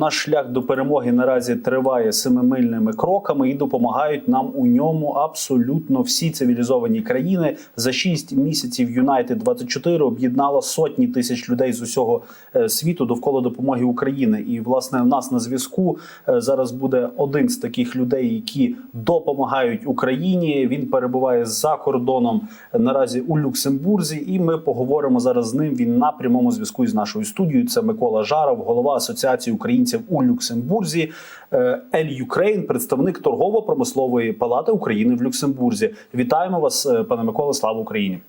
наш шлях до перемоги наразі триває семимильними кроками і допомагають нам у ньому абсолютно всі цивілізовані країни. За шість місяців Юнайтед 24 об'єднала сотні тисяч людей з усього е, світу довкола допомоги України. І власне в нас на зв'язку е, зараз буде один з таких людей, які допомагають Україні. Він перебуває за кордоном е, наразі у Люксембурзі, і ми поговоримо зараз з ним. Він на прямому зв'язку із нашою студією. Це Микола Жаров, голова Асоціації українців у Люксембурзі. Е, Ель Юкрейн, представник торгово-промислової палати України в Люксембурзі. Вітаємо вас, е, пане Миколе. Слава Україні!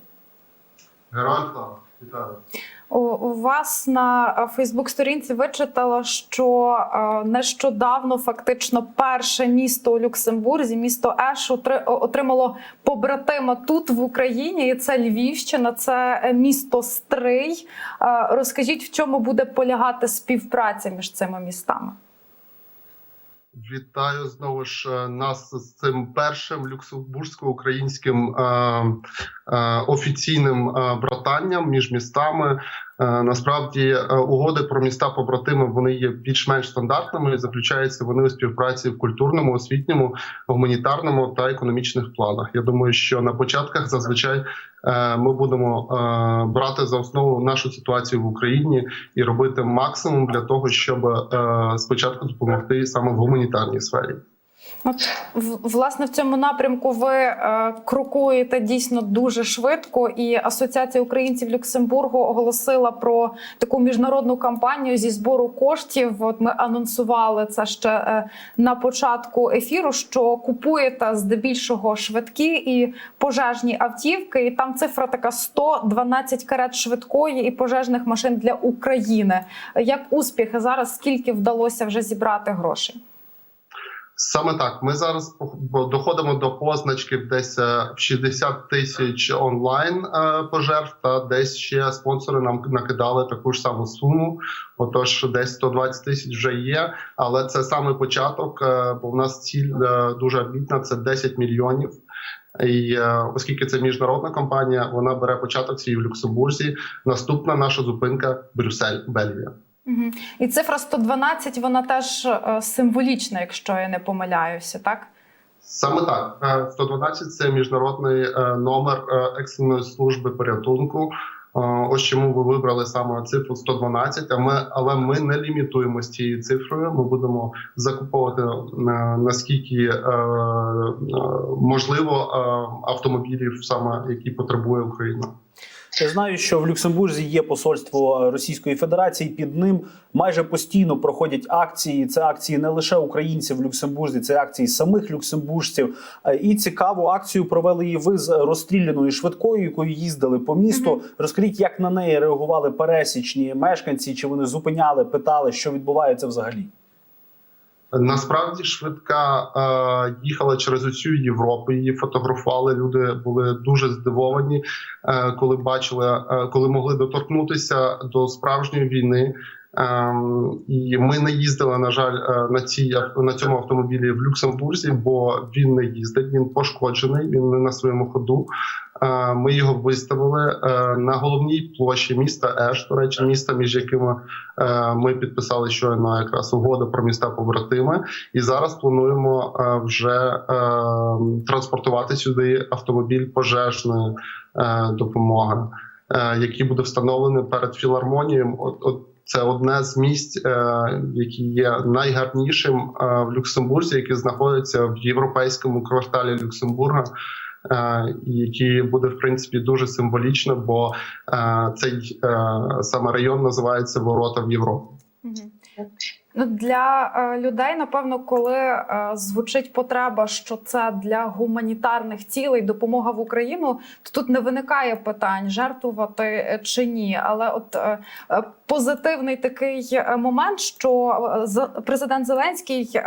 Героям слава! У вас на Фейсбук-сторінці вичитала, що е, нещодавно фактично перше місто у Люксембурзі, місто Еш, отри- отримало побратима тут в Україні. І це Львівщина, це е, місто Стрий. Е, Розкажіть, в чому буде полягати співпраця між цими містами? Вітаю знову ж нас з цим першим люксембурзько-українським е, офіційним е, братанням між містами. Е, насправді е, угоди про міста побратими вони є більш-менш стандартними. і Заключаються вони у співпраці в культурному, освітньому, гуманітарному та економічних планах. Я думаю, що на початках зазвичай е, ми будемо е, брати за основу нашу ситуацію в Україні і робити максимум для того, щоб е, спочатку допомогти саме в гуманітарній сфері. От власне в цьому напрямку ви е, крокуєте дійсно дуже швидко. І Асоціація українців Люксембургу оголосила про таку міжнародну кампанію зі збору коштів. От ми анонсували це ще е, на початку ефіру. Що купуєте здебільшого швидкі і пожежні автівки, і там цифра така 112 карет швидкої і пожежних машин для України. Як успіхи зараз? Скільки вдалося вже зібрати грошей? Саме так, ми зараз доходимо до позначки десь е, в 60 тисяч онлайн е, пожертв, та десь ще спонсори нам накидали таку ж саму суму. Отож, десь 120 тисяч вже є. Але це саме початок, е, бо в нас ціль дуже амбітна, це 10 мільйонів. І оскільки це міжнародна компанія, вона бере початок свій в Люксембурзі. Наступна наша зупинка Брюссель, Бельгія. І цифра 112, вона теж е, символічна, якщо я не помиляюся, так? Саме так, Е, 112 – це міжнародний е, номер е, екстреної служби порятунку. Е, Ось чому ви вибрали саме цифру 112, А ми але ми не лімітуємося цією цифрою. Ми будемо закуповувати е, наскільки е, е, можливо е, автомобілів, саме які потребує Україна. Я знаю, що в Люксембурзі є посольство Російської Федерації. Під ним майже постійно проходять акції. Це акції не лише українців в Люксембурзі, це акції самих люксембуржців. Е, І цікаву акцію провели і ви з розстріляною швидкою, якою їздили по місту. Розкажіть, як на неї реагували пересічні мешканці? Чи вони зупиняли, питали, що відбувається взагалі? Насправді швидка е, їхала через усю Європу. Її фотографували. Люди були дуже здивовані, е, коли бачили, е, коли могли доторкнутися до справжньої війни. Ем, і ми не їздили, на жаль, е, на цій на цьому автомобілі в Люксембурзі, бо він не їздить. Він пошкоджений. Він не на своєму ходу. Е, Ми його виставили е, на головній площі міста Еш, до речі, міста, між якими ми підписали щойно якраз угоду про міста побратими. І зараз плануємо вже транспортувати сюди автомобіль пожежної допомоги, який буде встановлений перед філармонією. От, от це одне з місць, е, які є найгарнішим е, в Люксембурзі, яке знаходиться в європейському кварталі Люксембурга. е, Які буде в принципі дуже символічно, бо цей саме район називається Ворота в Європу. Ну, для е, людей, напевно, коли е, звучить потреба, що це для гуманітарних цілей допомога в Україну, то тут не виникає питань жертвувати е, чи ні. Але от позитивний такий момент, що президент Зеленський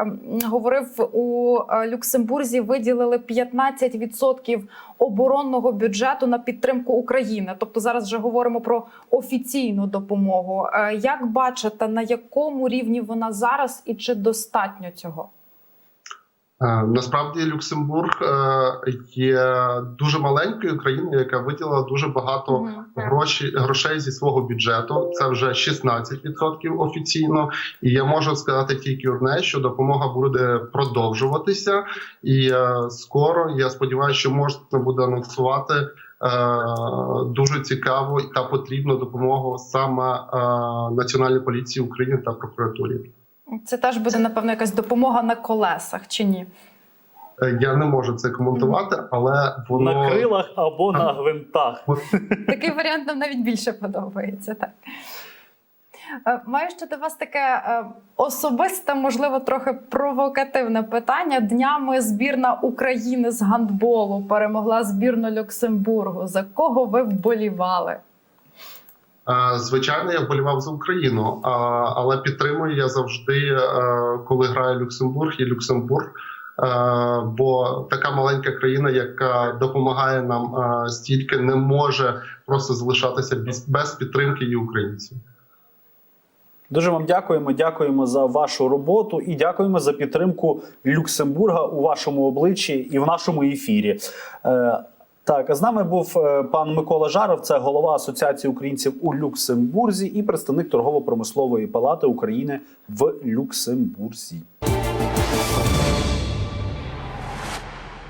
говорив у Люксембурзі, виділили 15% оборонного бюджету на підтримку України. Тобто зараз вже говоримо про офіційну допомогу. Як бачите, на якому рівні вона зараз і чи достатньо цього? Е, Насправді Люксембург е, є дуже маленькою країною, яка виділила дуже багато гроші, грошей зі свого бюджету. Це вже 16% офіційно. І я можу сказати тільки одне, що допомога буде продовжуватися, і е, скоро я сподіваюся, що можна буде анонсувати. Е, Дуже цікаву та потрібну допомогу саме е, Національній поліції України та прокуратурі. Це теж буде напевно якась допомога на колесах чи ні? Е, Я не можу це коментувати, але воно На крилах або на гвинтах. Такий варіант нам навіть більше подобається. Так. Е, Маю ще до вас таке е, особисте, можливо, трохи провокативне питання. Днями збірна України з гандболу перемогла збірну Люксембургу. За кого ви вболівали? Е, Звичайно, я вболівав за Україну, але підтримую я завжди, коли грає Люксембург і Люксембург. Бо така маленька країна, яка допомагає нам стільки, не може просто залишатися без підтримки і українців. Дуже вам дякуємо. Дякуємо за вашу роботу і дякуємо за підтримку Люксембурга у вашому обличчі і в нашому ефірі. Е, так, з нами був е, пан Микола Жаров, це голова Асоціації українців у Люксембурзі і представник торгово-промислової палати України в Люксембурзі.